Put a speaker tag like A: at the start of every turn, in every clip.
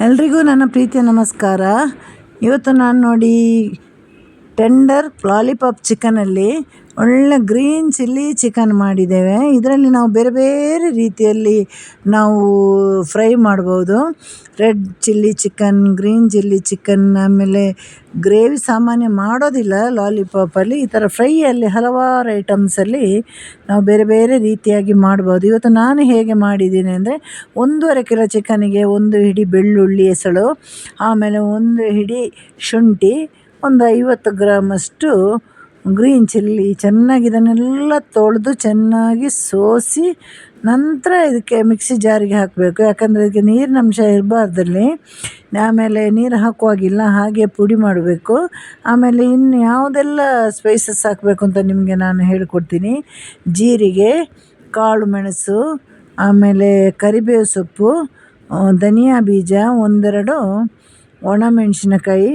A: ಎಲ್ರಿಗೂ ನನ್ನ ಪ್ರೀತಿಯ ನಮಸ್ಕಾರ. ಇವತ್ತು ನಾನು ನೋಡಿ ಟೆಂಡರ್ ಲಾಲಿಪಾಪ್ ಚಿಕನಲ್ಲಿ ಒಳ್ಳೆ ಗ್ರೀನ್ ಚಿಲ್ಲಿ ಚಿಕನ್ ಮಾಡಿದ್ದೇವೆ. ಇದರಲ್ಲಿ ನಾವು ಬೇರೆ ಬೇರೆ ರೀತಿಯಲ್ಲಿ ನಾವು ಫ್ರೈ ಮಾಡ್ಬೋದು. Red chilli chicken, green chilli chicken, ಆಮೇಲೆ ಗ್ರೇವಿ ಸಾಮಾನ್ಯ ಮಾಡೋದಿಲ್ಲ ಲಾಲಿಪಾಪಲ್ಲಿ ಈ ಥರ ಫ್ರೈಯಲ್ಲಿ ಹಲವಾರು ಐಟಮ್ಸಲ್ಲಿ ನಾವು ಬೇರೆ ಬೇರೆ ರೀತಿಯಾಗಿ ಮಾಡ್ಬೋದು. ಇವತ್ತು ನಾನು ಹೇಗೆ ಮಾಡಿದ್ದೀನಿ ಅಂದರೆ ಒಂದೂವರೆ ಕಿಲೋ ಚಿಕನಿಗೆ ಒಂದು ಹಿಡಿ ಬೆಳ್ಳುಳ್ಳಿ ಹೆಸಳು, ಆಮೇಲೆ ಒಂದು ಹಿಡಿ ಶುಂಠಿ ಒಂದು ಐವತ್ತು ಗ್ರಾಮಷ್ಟು ಗ್ರೀನ್ ಚಿಲ್ಲಿ ಚೆನ್ನಾಗಿ ಇದನ್ನೆಲ್ಲ ತೊಳೆದು ಚೆನ್ನಾಗಿ ಸೋಸಿ ನಂತರ ಇದಕ್ಕೆ ಮಿಕ್ಸಿ ಜಾರಿಗೆ ಹಾಕಬೇಕು. ಯಾಕಂದರೆ ಇದಕ್ಕೆ ನೀರಿನ ಅಂಶ ಇರಬಾರ್ದಲ್ಲಿ. ಆಮೇಲೆ ನೀರು ಹಾಕುವಾಗಿಲ್ಲ, ಹಾಗೆ ಪುಡಿ ಮಾಡಬೇಕು. ಆಮೇಲೆ ಇನ್ನು ಯಾವುದೆಲ್ಲ ಸ್ಪೈಸಸ್ ಹಾಕಬೇಕು ಅಂತ ನಿಮಗೆ ನಾನು ಹೇಳಿಕೊಡ್ತೀನಿ. ಜೀರಿಗೆ, ಕಾಳು ಮೆಣಸು, ಆಮೇಲೆ ಕರಿಬೇವು ಸೊಪ್ಪು, ಧನಿಯಾ ಬೀಜ, ಒಂದೆರಡು ಒಣಮೆಣಸಿನಕಾಯಿ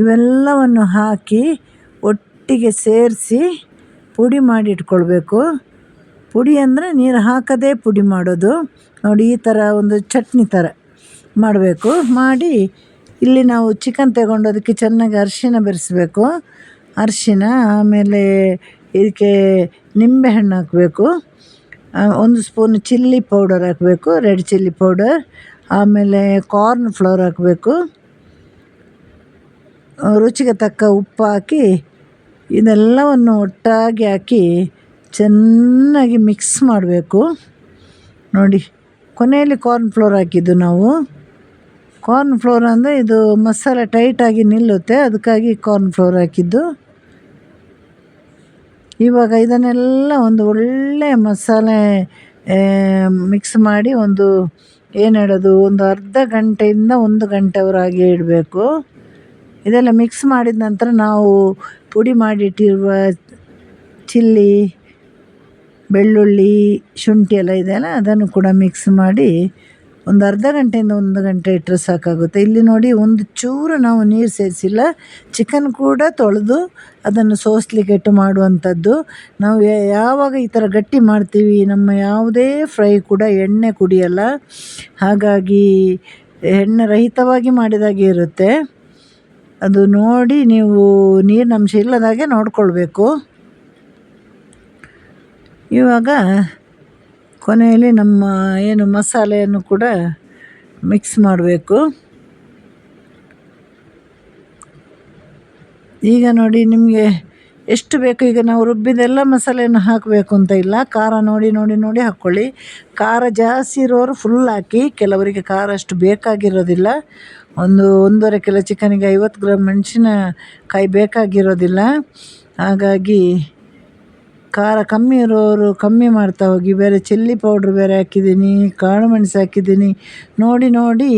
A: ಇವೆಲ್ಲವನ್ನು ಹಾಕಿ ಒಟ್ಟಿಗೆ ಸೇರಿಸಿ ಪುಡಿ ಮಾಡಿ ಇಟ್ಕೊಳ್ಬೇಕು. ಪುಡಿ ಅಂದರೆ ನೀರು ಹಾಕದೇ ಪುಡಿ ಮಾಡೋದು. ನೋಡಿ, ಈ ಥರ ಒಂದು ಚಟ್ನಿ ಥರ ಮಾಡಬೇಕು. ಮಾಡಿ ಇಲ್ಲಿ ನಾವು ಚಿಕನ್ ತಗೊಂಡು ಅದಕ್ಕೆ ಚೆನ್ನಾಗಿ ಅರಿಶಿನ ಬೆರೆಸ್ಬೇಕು. ಅರಿಶಿನ, ಆಮೇಲೆ ಇದಕ್ಕೆ ನಿಂಬೆಹಣ್ಣು ಹಾಕಬೇಕು. ಒಂದು ಸ್ಪೂನ್ ಚಿಲ್ಲಿ ಪೌಡರ್ ಹಾಕಬೇಕು ರೆಡ್ ಚಿಲ್ಲಿ ಪೌಡರ್ ಆಮೇಲೆ ಕಾರ್ನ್ ಫ್ಲೋರ್ ಹಾಕಬೇಕು. ರುಚಿಗೆ ತಕ್ಕ ಉಪ್ಪು ಹಾಕಿ ಇದೆಲ್ಲವನ್ನು ಒಟ್ಟಾಗಿ ಹಾಕಿ ಚೆನ್ನಾಗಿ ಮಿಕ್ಸ್ ಮಾಡಬೇಕು. ನೋಡಿ, ಕೊನೆಯಲ್ಲಿ ಕಾರ್ನ್ ಫ್ಲೋರ್ ಹಾಕಿದ್ದು ನಾವು. ಕಾರ್ನ್ ಫ್ಲೋರ್ ಅಂದರೆ ಇದು ಮಸಾಲೆ ಟೈಟಾಗಿ ನಿಲ್ಲುತ್ತೆ, ಅದಕ್ಕಾಗಿ ಕಾರ್ನ್ ಫ್ಲೋರ್ ಹಾಕಿದ್ದು. ಇವಾಗ ಇದನ್ನೆಲ್ಲ ಒಂದು ಒಳ್ಳೆ ಮಸಾಲೆ ಮಿಕ್ಸ್ ಮಾಡಿ ಒಂದು, ಏನು ಹೇಳೋದು, ಒಂದು ಅರ್ಧ ಗಂಟೆಯಿಂದ ಒಂದು ಗಂಟೆವರೆಗೆ ಇಡಬೇಕು. ಇದೆಲ್ಲ ಮಿಕ್ಸ್ ಮಾಡಿದ ನಂತರ ನಾವು ಪುಡಿ ಮಾಡಿಟ್ಟಿರುವ ಚಿಲ್ಲಿ, ಬೆಳ್ಳುಳ್ಳಿ, ಶುಂಠಿ ಎಲ್ಲ ಇದೆಯಲ್ಲ ಅದನ್ನು ಕೂಡ ಮಿಕ್ಸ್ ಮಾಡಿ ಒಂದು ಅರ್ಧ ಗಂಟೆಯಿಂದ ಒಂದು ಗಂಟೆ ಇಟ್ಟರೆ ಸಾಕಾಗುತ್ತೆ. ಇಲ್ಲಿ ನೋಡಿ ಒಂದು ಚೂರು ನಾವು ನೀರು ಸೇರಿಸಿಲ್ಲ ಚಿಕನ್ ಕೂಡ ತೊಳೆದು ಅದನ್ನು ಸೋಸ್ಲಿಕ್ಕೆ ಇಟ್ಟು ಮಾಡುವಂಥದ್ದು. ನಾವು ಯಾವಾಗ ಈ ಥರ ಗಟ್ಟಿ ಮಾಡ್ತೀವಿ, ನಮ್ಮ ಯಾವುದೇ ಫ್ರೈ ಕೂಡ ಎಣ್ಣೆ ಕುಡಿಯಲ್ಲ, ಹಾಗಾಗಿ ಎಣ್ಣೆ ರಹಿತವಾಗಿ ಮಾಡಿದಾಗೆ ಇರುತ್ತೆ. ಅದು ನೋಡಿ ನೀವು ನೀರಿನಂಶ ಇಲ್ಲದಾಗೆ ನೋಡಿಕೊಳ್ಬೇಕು. ಇವಾಗ ಕೊನೆಯಲ್ಲಿ ನಮ್ಮ ಏನು ಮಸಾಲೆಯನ್ನು ಕೂಡ ಮಿಕ್ಸ್ ಮಾಡಬೇಕು. ಈಗ ನೋಡಿ ನಿಮಗೆ ಎಷ್ಟು ಬೇಕು ಈಗ ನಾವು ರುಬ್ಬಿದೆಲ್ಲ ಮಸಾಲೆಯನ್ನು ಹಾಕಬೇಕು ಅಂತ ಇಲ್ಲ. ಖಾರ ನೋಡಿ ನೋಡಿ ನೋಡಿ ಹಾಕ್ಕೊಳ್ಳಿ ಖಾರ ಜಾಸ್ತಿ ಇರೋರು ಫುಲ್ ಹಾಕಿ, ಕೆಲವರಿಗೆ ಖಾರ ಅಷ್ಟು ಬೇಕಾಗಿರೋದಿಲ್ಲ. ಒಂದು ಒಂದೂವರೆ ಕಿಲೋ ಚಿಕನಿಗೆ ಐವತ್ತು ಗ್ರಾಮ್ ಮೆಣಸಿನಕಾಯಿ ಬೇಕಾಗಿರೋದಿಲ್ಲ. ಹಾಗಾಗಿ ಖಾರ ಕಮ್ಮಿ ಇರೋರು ಕಮ್ಮಿ ಮಾಡ್ತಾ ಹೋಗಿ. ಬೇರೆ ಚಿಲ್ಲಿ ಪೌಡ್ರ್ ಬೇರೆ ಹಾಕಿದ್ದೀನಿ, ಕಾಳು ಮೆಣಸು ಹಾಕಿದ್ದೀನಿ. ನೋಡಿ ನೋಡಿ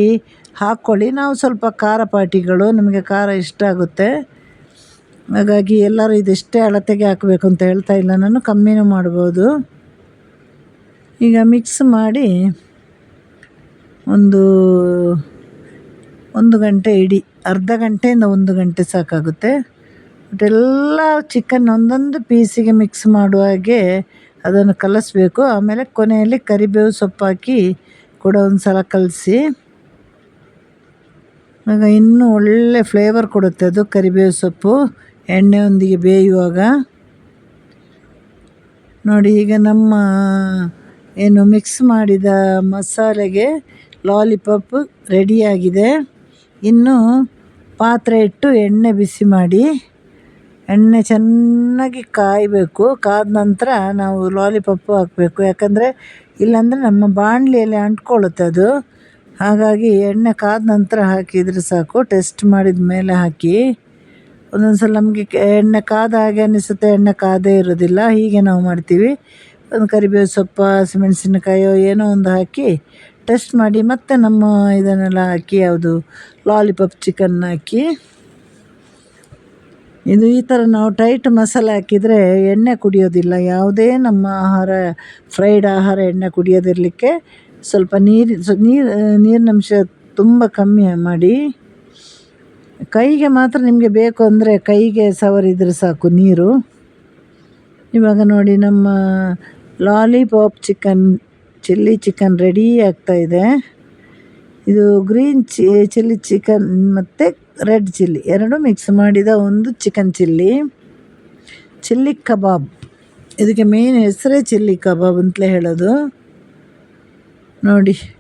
A: ಹಾಕ್ಕೊಳ್ಳಿ ನಾವು ಸ್ವಲ್ಪ ಖಾರ ಪಾಟಿಗಳು ನಮಗೆ ಖಾರ ಇಷ್ಟ ಆಗುತ್ತೆ. ಹಾಗಾಗಿ ಎಲ್ಲರೂ ಇದಿಷ್ಟೇ ಅಳತೆಗೆ ಹಾಕಬೇಕು ಅಂತ ಹೇಳ್ತಾ ಇಲ್ಲ. ನಾನು ಕಮ್ಮಿನೂ ಮಾಡ್ಬೋದು. ಈಗ ಮಿಕ್ಸ್ ಮಾಡಿ ಒಂದು ಒಂದು ಗಂಟೆ ಇಡಿ. ಅರ್ಧ ಗಂಟೆಯಿಂದ ಒಂದು ಗಂಟೆ ಸಾಕಾಗುತ್ತೆ. ಎಲ್ಲ ಚಿಕನ್ ಒಂದೊಂದು ಪೀಸಿಗೆ ಮಿಕ್ಸ್ ಮಾಡುವ ಹಾಗೆ ಅದನ್ನು ಕಲಿಸ್ಬೇಕು. ಆಮೇಲೆ ಕೊನೆಯಲ್ಲಿ ಕರಿಬೇವು ಸೊಪ್ಪು ಹಾಕಿ ಕೂಡ ಒಂದು ಸಲ ಕಲಸಿ. ಆಗ ಇನ್ನೂ ಒಳ್ಳೆ ಫ್ಲೇವರ್ ಕೊಡುತ್ತೆ ಅದು ಕರಿಬೇವು ಸೊಪ್ಪು. ಎಣ್ಣೆಯೊಂದಿಗೆ ಬೇಯುವಾಗ ನೋಡಿ ಈಗ ನಮ್ಮ ಏನು ಮಿಕ್ಸ್ ಮಾಡಿದ ಮಸಾಲೆಗೆ ಲಾಲಿಪಾಪ್ ರೆಡಿಯಾಗಿದೆ ಇನ್ನು ಪಾತ್ರೆ ಇಟ್ಟು ಎಣ್ಣೆ ಬಿಸಿ ಮಾಡಿ, ಎಣ್ಣೆ ಚೆನ್ನಾಗಿ ಕಾಯಬೇಕು. ಕಾದ ನಂತರ ನಾವು ಲಾಲಿಪಾಪು ಹಾಕಬೇಕು. ಯಾಕಂದರೆ ಇಲ್ಲಾಂದರೆ ನಮ್ಮ ಬಾಣಲಿಯಲ್ಲಿ ಅಂಟ್ಕೊಳ್ಳುತ್ತೆ ಅದು. ಹಾಗಾಗಿ ಎಣ್ಣೆ ಕಾದ ನಂತರ ಹಾಕಿದರೆ ಸಾಕು. ಟೆಸ್ಟ್ ಮಾಡಿದ ಮೇಲೆ ಹಾಕಿ. ಒಂದೊಂದು ಸಲ ನಮಗೆ ಎಣ್ಣೆ ಕಾದ ಹಾಗೆ ಅನ್ನಿಸುತ್ತೆ ಎಣ್ಣೆ ಕಾದೇ ಇರೋದಿಲ್ಲ. ಹೀಗೆ ನಾವು ಮಾಡ್ತೀವಿ. ಒಂದು ಕರಿಬೇವು ಸೊಪ್ಪು, ಹಸಿಮೆಣಸಿನಕಾಯೋ ಏನೋ ಒಂದು ಹಾಕಿ ಟೆಸ್ಟ್ ಮಾಡಿ ಮತ್ತೆ ನಮ್ಮ ಇದನ್ನೆಲ್ಲ ಹಾಕಿ, ಯಾವುದು ಲಾಲಿಪಾಪ್ ಚಿಕನ್ ಹಾಕಿ. ಇದು ಈ ಥರ ನಾವು ಟೈಟ್ ಮಸಾಲೆ ಹಾಕಿದರೆ ಎಣ್ಣೆ ಕುಡಿಯೋದಿಲ್ಲ. ಯಾವುದೇ ನಮ್ಮ ಆಹಾರ, ಫ್ರೈಡ್ ಆಹಾರ ಎಣ್ಣೆ ಕುಡಿಯೋದಿರಲಿಕ್ಕೆ ಸ್ವಲ್ಪ ನೀರು ನೀರು, ನೀರಿನಂಶ ತುಂಬ ಕಮ್ಮಿ ಮಾಡಿ ಕೈಗೆ ಮಾತ್ರ ನಿಮಗೆ ಬೇಕು ಅಂದರೆ ಕೈಗೆ ಸವರಿದ್ರೆ ಸಾಕು ನೀರು. ಇವಾಗ ನೋಡಿ ನಮ್ಮ lollipop chicken chilli chicken ready ಆಗ್ತಾಯಿದೆ ಇದು. ಗ್ರೀನ್ ಚಿ ಚಿಲ್ಲಿ ಚಿಕನ್ ಮತ್ತು ರೆಡ್ ಚಿಲ್ಲಿ ಎರಡು ಮಿಕ್ಸ್ ಮಾಡಿದ ಒಂದು ಚಿಕನ್ ಚಿಲ್ಲಿ ಚಿಲ್ಲಿ ಕಬಾಬ್ ಇದಕ್ಕೆ ಮೇನ್ ಹೆಸರೇ ಚಿಲ್ಲಿ ಕಬಾಬ್ ಅಂತಲೇ ಹೇಳೋದು. ನೋಡಿ.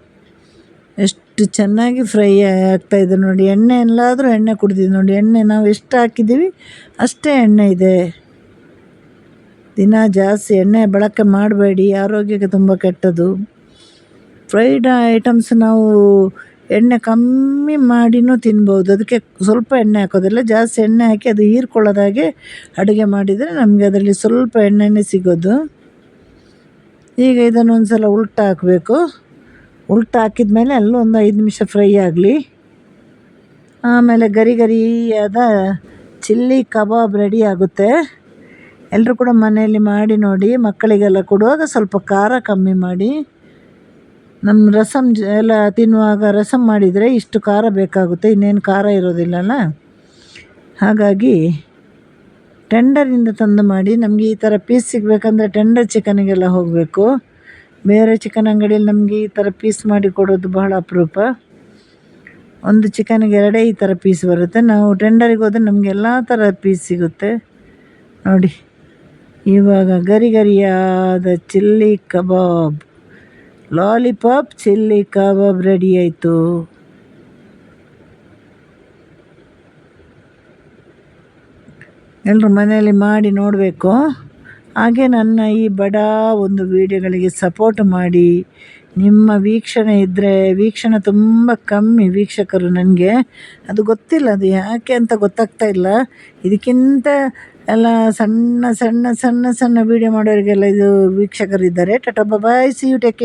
A: ಎಷ್ಟು ಚೆನ್ನಾಗಿ ಫ್ರೈ ಆಗ್ತಾಯಿದೆ ನೋಡಿ. ಎಣ್ಣೆ ಎಲ್ಲಾದರೂ ಎಣ್ಣೆ ಕುಡಿದಿದ್ದು ನೋಡಿ. ಎಣ್ಣೆ ನಾವು ಎಷ್ಟು ಹಾಕಿದ್ದೀವಿ? ಅಷ್ಟೇ ಎಣ್ಣೆ ಇದೆ. ದಿನ ಜಾಸ್ತಿ ಎಣ್ಣೆ ಬಳಕೆ ಮಾಡಬೇಡಿ. ಆರೋಗ್ಯಕ್ಕೆ ತುಂಬ ಕೆಟ್ಟದು ಫ್ರೈಡ್ ಐಟಮ್ಸ್ ನಾವು ಎಣ್ಣೆ ಕಮ್ಮಿ ಮಾಡಿನೂ ತಿನ್ಬೋದು. ಅದಕ್ಕೆ ಸ್ವಲ್ಪ ಎಣ್ಣೆ ಹಾಕೋದಿಲ್ಲ ಜಾಸ್ತಿ ಎಣ್ಣೆ ಹಾಕಿ ಅದು ಹೀರ್ಕೊಳ್ಳೋದಾಗೆ ಅಡುಗೆ ಮಾಡಿದರೆ ನಮಗೆ ಅದರಲ್ಲಿ ಸ್ವಲ್ಪ ಎಣ್ಣೆನೇ ಸಿಗೋದು. ಈಗ ಇದನ್ನು ಒಂದು ಸಲ ಉಲ್ಟಾ ಹಾಕಬೇಕು. ಉಲ್ಟ ಹಾಕಿದ ಮೇಲೆ ಅಲ್ಲೂ ಒಂದು ಐದು ನಿಮಿಷ ಫ್ರೈ ಆಗಲಿ. ಆಮೇಲೆ ಗರಿ ಗರಿಯಾದ ಚಿಲ್ಲಿ ಕಬಾಬ್ ರೆಡಿ ಆಗುತ್ತೆ. ಎಲ್ಲರೂ ಕೂಡ ಮನೆಯಲ್ಲಿ ಮಾಡಿ ನೋಡಿ, ಮಕ್ಕಳಿಗೆಲ್ಲ ಕೊಡುವಾಗ ಸ್ವಲ್ಪ ಖಾರ ಕಮ್ಮಿ ಮಾಡಿ. ನಮ್ಮ ರಸಮ್ ಎಲ್ಲ ತಿನ್ನುವಾಗ ರಸಮ್ ಮಾಡಿದರೆ ಇಷ್ಟು ಖಾರ ಬೇಕಾಗುತ್ತೆ, ಇನ್ನೇನು ಖಾರ ಇರೋದಿಲ್ಲಲ್ಲ? ಹಾಗಾಗಿ ಟೆಂಡರಿಂದ ತಂದು ಮಾಡಿ, ನಮಗೆ ಈ ಥರ ಪೀಸ್ ಸಿಗಬೇಕಂದ್ರೆ ಟೆಂಡರ್ ಚಿಕನಿಗೆಲ್ಲ ಹೋಗಬೇಕು. ಬೇರೆ ಚಿಕನ್ ಅಂಗಡಿಯಲ್ಲಿ ನಮಗೆ ಈ ಥರ ಪೀಸ್ ಮಾಡಿ ಕೊಡೋದು ಬಹಳ ಅಪರೂಪ. ಒಂದು ಚಿಕನ್ಗೆ ಎರಡೇ ಈ ಥರ ಪೀಸ್ ಬರುತ್ತೆ. ನಾವು ಟೆಂಡರಿಗೆ ಹೋದರೆ ನಮಗೆ ಎಲ್ಲ ಥರ ಪೀಸ್ ಸಿಗುತ್ತೆ. ನೋಡಿ, ಇವಾಗ ಗರಿ ಗರಿಯಾದ chilli kebab lollipop chilli kebab ready ಆಯಿತು. ಎಲ್ಲರೂ ಮನೆಯಲ್ಲಿ ಮಾಡಿ ನೋಡಬೇಕು. ಹಾಗೆ ನನ್ನ ಈ ಬಡ ಒಂದು ವೀಡಿಯೋಗಳಿಗೆ ಸಪೋರ್ಟ್ ಮಾಡಿ. ನಿಮ್ಮ ವೀಕ್ಷಣೆ ಇದ್ದರೆ ವೀಕ್ಷಣೆ ತುಂಬ ಕಮ್ಮಿ ವೀಕ್ಷಕರು ನನಗೆ. ಅದು ಗೊತ್ತಿಲ್ಲ, ಅದು ಯಾಕೆ ಅಂತ ಗೊತ್ತಾಗ್ತಾ ಇಲ್ಲ. ಇದಕ್ಕಿಂತ ಎಲ್ಲ ಸಣ್ಣ ಸಣ್ಣ ಸಣ್ಣ ಸಣ್ಣ ವೀಡಿಯೋ ಮಾಡೋರಿಗೆಲ್ಲ ಇದು ವೀಕ್ಷಕರಿದ್ದಾರೆ. Tata bye see you take